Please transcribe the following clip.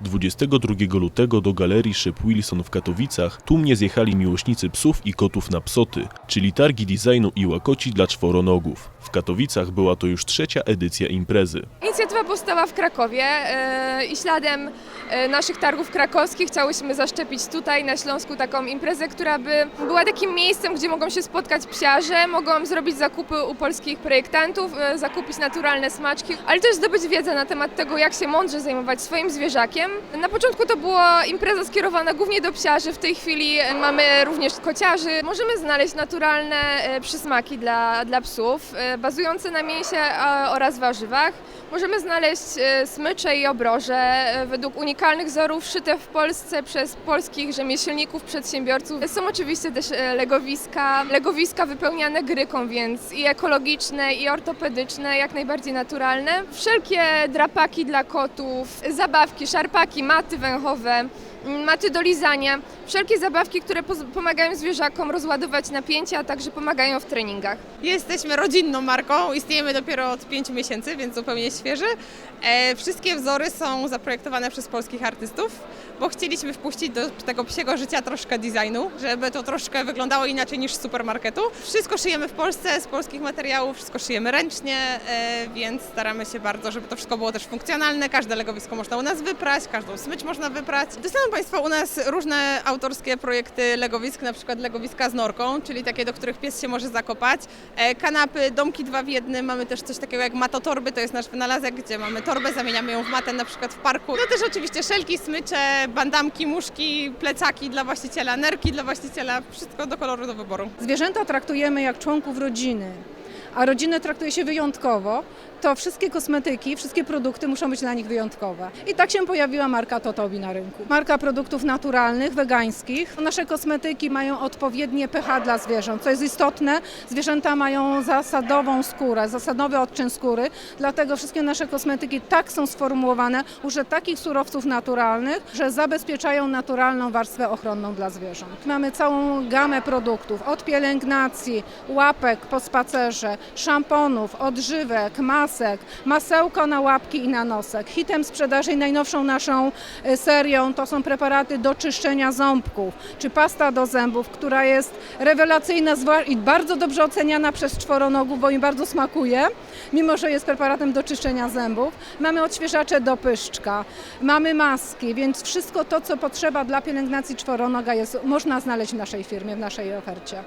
22 lutego do galerii Szyb Wilson w Katowicach tłumnie zjechali miłośnicy psów i kotów na psoty, czyli targi designu i łakoci dla czworonogów. W Katowicach była to już trzecia edycja imprezy. Inicjatywa powstała w Krakowie e, i śladem e, naszych targów krakowskich chciałyśmy zaszczepić tutaj na Śląsku taką imprezę, która by była takim miejscem, gdzie mogą się spotkać psiarze, mogą zrobić zakupy u polskich projektantów, e, zakupić naturalne smaczki, ale też zdobyć wiedzę na temat tego, jak się mądrze zajmować swoim zwierzakiem. Na początku to była impreza skierowana głównie do psiarzy, w tej chwili mamy również kociarzy. Możemy znaleźć naturalne przysmaki dla, dla psów, bazujące na mięsie oraz warzywach. Możemy znaleźć e, smycze i obroże e, według unikalnych wzorów szyte w Polsce przez polskich rzemieślników, przedsiębiorców. Są oczywiście też e, legowiska, legowiska wypełniane gryką, więc i ekologiczne, i ortopedyczne, jak najbardziej naturalne. Wszelkie drapaki dla kotów, zabawki, szarpaki, maty węchowe, maty do lizania. Wszelkie zabawki, które pomagają zwierzakom rozładować napięcia, a także pomagają w treningach. Jesteśmy rodzinną marką, istniejemy dopiero od 5 miesięcy, więc zupełnie świeży. E, wszystkie wzory są zaprojektowane przez polskich artystów, bo chcieliśmy wpuścić do tego psiego życia troszkę designu, żeby to troszkę wyglądało inaczej niż z supermarketu. Wszystko szyjemy w Polsce z polskich materiałów, wszystko szyjemy ręcznie, e, więc staramy się bardzo, żeby to wszystko było też funkcjonalne. Każde legowisko można u nas wyprać, każdą smycz można wyprać. Dostaną Państwo u nas różne autorskie projekty legowisk, na przykład legowiska z norką, czyli takie, do których pies się może zakopać. E, kanapy, domki dwa w jednym, mamy też coś takiego jak matotorby, to jest nasz wynalazek, gdzie mamy torbę, zamieniamy ją w matę na przykład w parku. No też oczywiście szelki, smycze, bandamki, muszki, plecaki dla właściciela, nerki dla właściciela, wszystko do koloru do wyboru. Zwierzęta traktujemy jak członków rodziny, a rodzinę traktuje się wyjątkowo, to wszystkie kosmetyki, wszystkie produkty muszą być dla nich wyjątkowe. I tak się pojawiła marka Totobi na rynku. Marka produktów naturalnych, wegańskich. Nasze kosmetyki mają odpowiednie pH dla zwierząt, co jest istotne. Zwierzęta mają zasadową skórę, zasadowy odczyn skóry, dlatego wszystkie nasze kosmetyki tak są sformułowane, użyte takich surowców naturalnych, że zabezpieczają naturalną warstwę ochronną dla zwierząt. Mamy całą gamę produktów, od pielęgnacji, łapek po spacerze, szamponów, odżywek, masek, na łapki i na nosek. Hitem sprzedaży i najnowszą naszą e, serią to są preparaty do czyszczenia ząbków, czy pasta do zębów, która jest rewelacyjna i bardzo dobrze oceniana przez czworonogów, bo im bardzo smakuje, mimo że jest preparatem do czyszczenia zębów. Mamy odświeżacze do pyszczka, mamy maski, więc wszystko to, co potrzeba dla pielęgnacji czworonoga jest, można znaleźć w naszej firmie, w naszej ofercie.